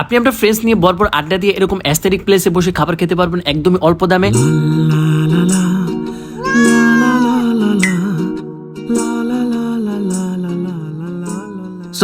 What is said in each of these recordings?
আপনি আপনার ফ্রেন্ডস নিয়ে বরপর আড্ডা দিয়ে এরকম অ্যাস্থেটিক প্লেসে বসে খাবার খেতে পারবেন, একদমই অল্প দামে।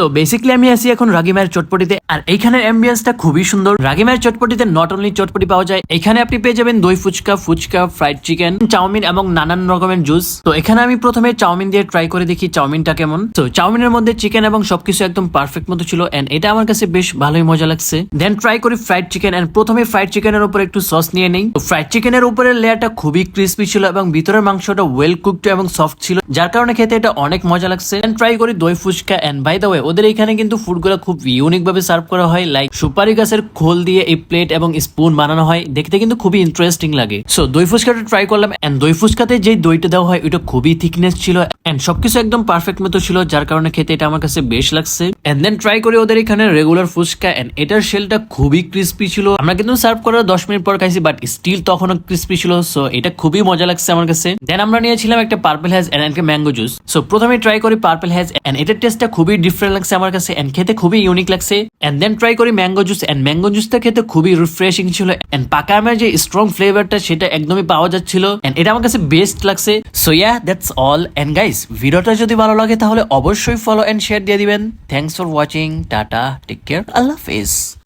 সো বেসিক্যালি আমি আছি এখন রাগিমায়ের চটপটিতে, আর এইখানের অ্যাম্বিয়েন্সটা খুবই সুন্দর। রাগিমায়ের চটপটিতে নট অনলি চটপটি পাওয়া যায়, এখানে আপনি পেয়ে যাবেন দই fuchka fuchka fried chicken chowmein এবং নানান রকমের জুস তো এখানে আমি প্রথমে চাউমিন দিয়ে ট্রাই করে দেখি চাউমিনটা কেমন। তো চাউমিনের মধ্যে চিকেন এবং সবকিছু একদম পারফেক্ট মতো ছিল এন্ড এটা আমার কাছে বেশ ভালোই মজা লাগছে। দেন ট্রাই করি ফ্রাইড চিকেন এন্ড প্রথমে ফ্রাইড চিকেনের উপর একটু সস নিয়ে নেই। তো ফ্রাইড চিকেনের উপরের লেয়ারটা খুবই ক্রিস্পি ছিল এবং ভিতরের মাংসটা ওয়েল কুকড এবং সফট ছিল, যার কারণে খেতে এটা অনেক মজা লাগছে। এন্ড ট্রাই করি দই fuchka and by the way ওদের এখানে কিন্তু ফুডগুলো খুব ইউনিক ভাবে সার্ভ করা হয় লাইক সুপারি গাছের খোল দিয়ে এই প্লেট এবং স্পুন বানানো হয়, দেখতে কিন্তু খুবই ইন্টারেস্টিং লাগে। সো দই ফুচকাটা ট্রাই করলাম এন্ড দই ফুচকাতে যে দইটা দেওয়া হয়, ওইটা খুবই থিকনেস ছিল এন্ড সবকিছু একদম পারফেক্ট মতো ছিল, যার কারণে খেতে এটা আমার কাছে বেশ লাগছে। এন্ড দেন ট্রাই করি ওদের এখানে রেগুলার ফুচকা এন্ড এটার শেলটা খুবই ক্রিস্পি ছিল। আমরা কিন্তু সার্ভ করার দশ মিনিট পর খাইছি বাট স্টিল তখনও ক্রিস্পি ছিল সো এটা খুবই মজা লাগছে আমার কাছে। দেন আমরা নিয়েছিলাম একটা পার্পল হ্যাজ এন্ড একটা ম্যাঙ্গো জুস সো প্রথমে ট্রাই করি পার্পল হ্যাজ এন্ড এটার টেস্টটা খুবই ডিফারেন্ট লাগছে আমার কাছে এন্ড খেতে খুবই ইউনিক লাগছে। এন্ড দেন ট্রাই করি ম্যাঙ্গো জুস এন্ড ম্যাঙ্গো জুসটা খেতে খুবই রিফ্রেশিং ছিল। এন্ড পাকা আমের যে স্ট্রং ফ্লেভারটা সেটা একদমই পাওয়া যাচ্ছিল। এন্ড এটা আমার কাছে বেস্ট লাগছে। So yeah that's all and guys ভিডিওটা যদি ভালো লাগে তাহলে অবশ্যই ফলো এন্ড শেয়ার দিয়ে দিবেন। Thanks Thanks for watching. Tata. Take care. Allah Hafiz.